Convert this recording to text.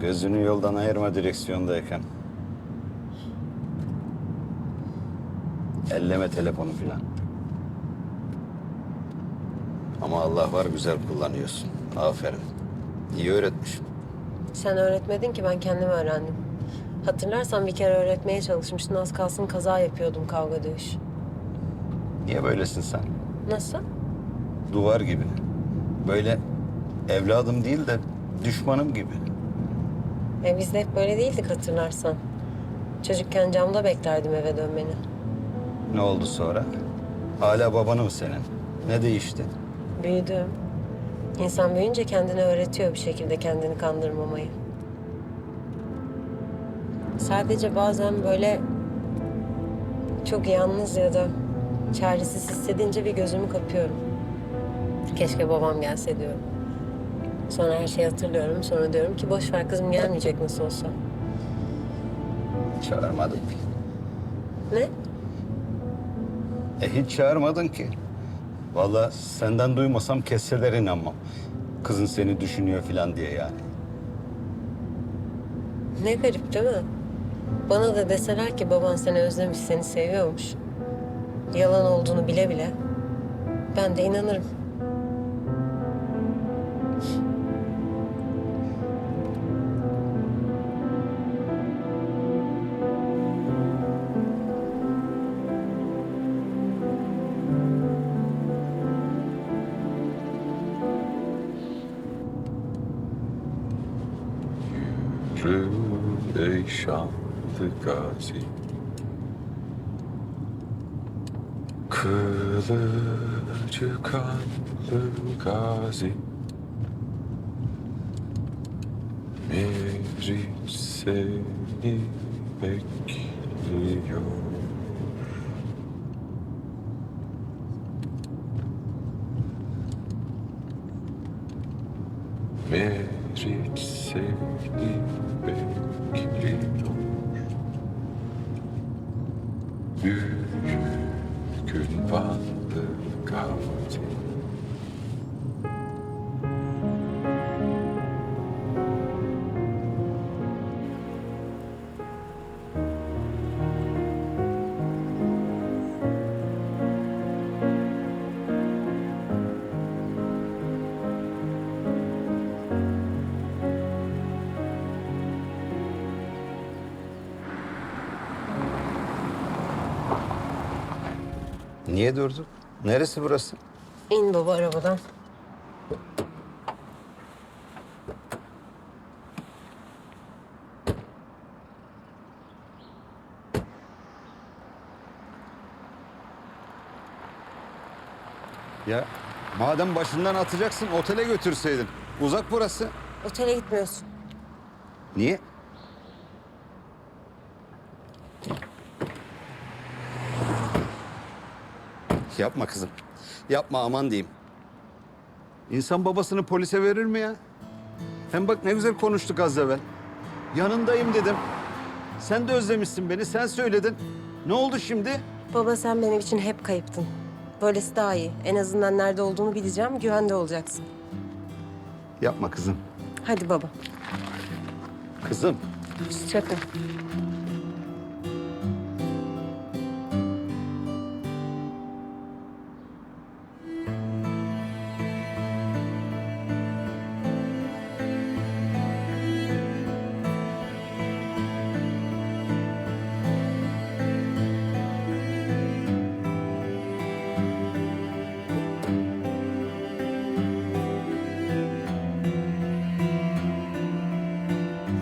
Gözünü yoldan ayırma direksiyondayken. Elleme telefonu filan. Ama Allah var güzel kullanıyorsun. Aferin. İyi öğretmişim. Sen öğretmedin ki ben kendim öğrendim. Hatırlarsan bir kere öğretmeye çalışmıştın. Az kalsın kaza yapıyordum kavga dövüş. Niye böylesin sen? Nasıl? Duvar gibi. Böyle evladım değil de düşmanım gibi. E biz de hep böyle değildik hatırlarsan. Çocukken camda beklerdim eve dönmeni. Ne oldu sonra? Hala babanı mı senin? Ne değişti? Büyüdüm. İnsan büyüyünce kendini öğretiyor bir şekilde kendini kandırmamayı. Sadece bazen böyle çok yalnız ya da çaresiz hissedince bir gözümü kapıyorum. Keşke babam gelse diyorum. Sonra her şeyi hatırlıyorum. Sonra diyorum ki boş ver kızım gelmeyecek nasıl olsa. Çağırmadın ki. Ne? E hiç çağırmadın ki. Vallahi senden duymasam kesseler inanmam. Kızın seni düşünüyor falan diye yani. Ne garip değil mi? Bana da deseler ki baban seni özlemiş, seni seviyormuş. Yalan olduğunu bile bile ben de inanırım. Yürü ey şanlı gazi Kılıcı kanlı gazi Meriç seni bekliyor. Meriç seni bekliyor Büyük gün bandı gazi Niye durduk? Neresi burası? İn baba arabadan. Ya madem başından atacaksın otele götürseydin. Uzak burası. Otele gitmiyorsun. Niye? Yapma kızım. Yapma aman diyeyim. İnsan babasını polise verir mi ya? Hem bak ne güzel konuştuk az evvel. Yanındayım dedim. Sen de özlemişsin beni, sen söyledin. Ne oldu şimdi? Baba sen benim için hep kayıptın. Böylesi daha iyi. En azından nerede olduğunu bileceğim, güvende olacaksın. Yapma kızım. Hadi baba. Kızım. Çakın.